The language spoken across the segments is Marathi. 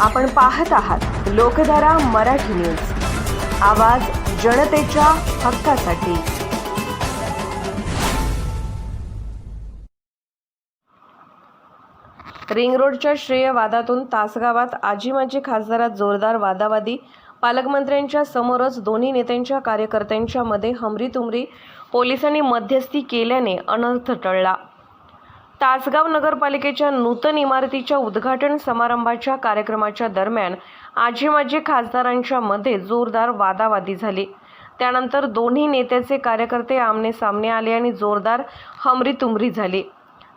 आपण पाहत आहात लोकधारा मराठी न्यूज. आवाज जनतेच्या हक्कासाठी. रिंग रोडच्या श्रेय वादातून तासगावात आजी माजी खासदारात जोरदार वादावादी. पालकमंत्र्यांच्या समोरच दोन्ही नेत्यांच्या कार्यकर्त्यांच्या मध्ये हमरीतुमरी. पोलिसांनी मध्यस्थी केल्याने अनर्थ टळला. तासगाव नगरपालिकेच्या नूतन इमारतीच्या उद्घाटन समारंभाच्या कार्यक्रमाच्या दरम्यान आजी माजी खासदारांच्या मध्ये जोरदार वादावादी झाली. त्यानंतर दोन्ही नेत्याचे कार्यकर्ते आमने सामने आले आणि जोरदार हमरीतुमरी झाली.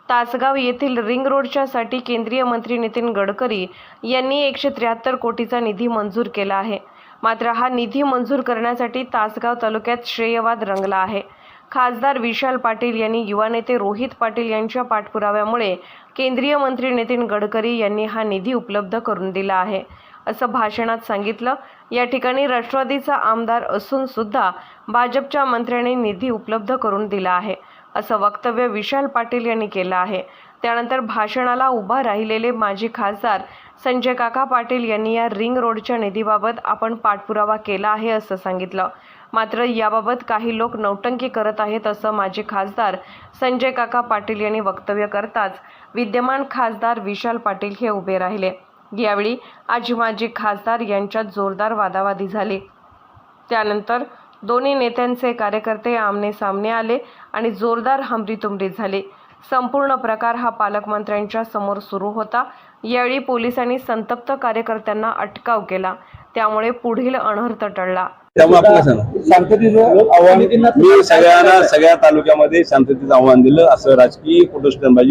तासगाव येथील रिंग रोडच्या साठी केंद्रीय मंत्री नितीन गडकरी यांनी एकशे त्र्याहत्तर कोटीचा निधी मंजूर केला आहे. मात्र हा निधी मंजूर करण्यासाठी तासगाव तालुक्यात श्रेयवाद रंगला आहे. खासदार विशाल पाटील यांनी युवा नेते रोहित पाटील यांच्या पाठपुराव्यामुळे केंद्रीय मंत्री नितीन गडकरी यांनी हा निधी उपलब्ध करून दिला आहे. असं भाषणात सांगितलं. या ठिकाणी राष्ट्रवादीचा आमदार असून सुद्धा भाजपच्या मंत्र्यांनी निधी उपलब्ध करून दिला आहे. असं वक्तव्य विशाल पाटील यांनी केलं आहे. त्यानंतर भाषणाला उभा राहिलेले माजी खासदार संजय काका पाटील यांनी या रिंग रोडच्या निधीबाबत आपण पाठपुरावा केला आहे असं सांगितलं. मात्र याबाबत काही लोक नौटंकी करत आहेत असं माजी खासदार संजय काका पाटील यांनी वक्तव्य करताच विद्यमान खासदार विशाल पाटील हे उभे राहिले. यावेळी आजी माजी खासदार यांच्यात जोरदार वादावादी झाली. त्यानंतर दोन्ही नेत्यांचे कार्यकर्ते आमने सामने आले आणि जोरदार हमरीतुमरी झाली. संपूर्ण प्रकार हा पालकमंत्र्यांच्या समोर सुरू होता. यावेळी पोलिसांनी संतप्त कार्यकर्त्यांना अटकाव केला. त्यामुळे पुढील अनर्थ टळला. त्यामुळे आपल्याला सांगा. शांततेचं आव्हान मी सगळ्यांना सगळ्या तालुक्यामध्ये शांततेचं आव्हान दिलं. असं राजकीय कुठं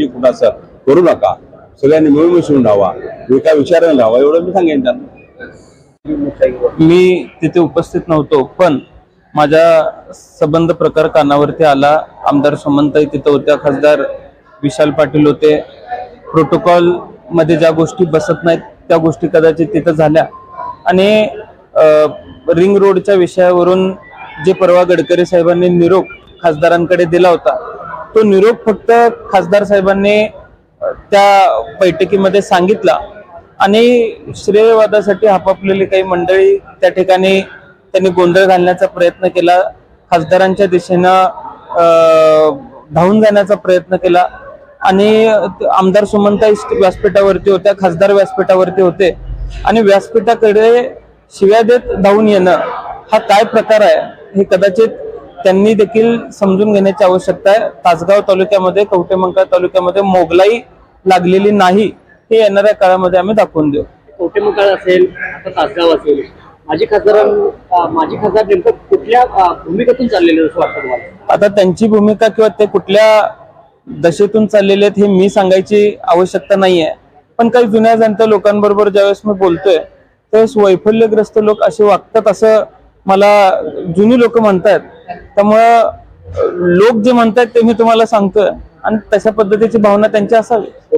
कुठं असं करू नका. सगळ्यांनी मिळून मिसळून राहावा एका विचाराने राहावा एवढं मी सांगेन त्यांना. मी तिथे उपस्थित नव्हतो पण माझ्या संबंध प्रकार कानावरती आला. आमदार सुमंताई तिथं होत्या. खासदार विशाल पाटील होते. प्रोटोकॉलमध्ये ज्या गोष्टी बसत नाहीत त्या गोष्टी कदाचित तिथं झाल्या. आणि रिंग रोडच्या विषयावरून जे परवा गडकरी साहेबांनी निरोप खासदारांकडे दिला होता तो निरोप फक्त खासदार साहेबांनी त्या बैठकीमध्ये सांगितला. आणि श्रेयवादासाठी हापापलेली काही मंडळी त्या ठिकाणी त्यांनी गोंधळ घालण्याचा प्रयत्न केला खासदारांच्या दिशेनं धावून जाण्याचा प्रयत्न केला. आणि आमदार सुमंता व्यासपीठावरती होत्या खासदार व्यासपीठावरती होते. आणि व्यासपीठाकडे शिव्या देत धावून येणं हा काय प्रकार आहे हे कदाचित त्यांनी देखील समजून घेण्याची आवश्यकता आहे. तासगाव तालुक्यामध्ये कवटेमंका तालुक्यामध्ये मोगलाई लागलेली नाही हे येणाऱ्या काळामध्ये आम्ही दाखवून देऊ. कवटेमंकाळ असेल तासगाव असेल माजी खासदार माजी खासदार नेमकं कुठल्या भूमिकेतून चाललेले असं वाटतं तुम्हाला? आता त्यांची भूमिका किंवा ते कुठल्या दशेतून चाललेले आहेत हे मी सांगायची आवश्यकता नाहीये. पण काही जुन्या जाणत्या लोकांबरोबर ज्यावेळेस मी बोलतोय त्यावेळेस वैफल्यग्रस्त लोक असे वागतात असं मला जुनी लोक म्हणतायत. त्यामुळं लोक जे म्हणतायत ते मी तुम्हाला सांगतोय. आणि तशा पद्धतीची भावना त्यांची असावी.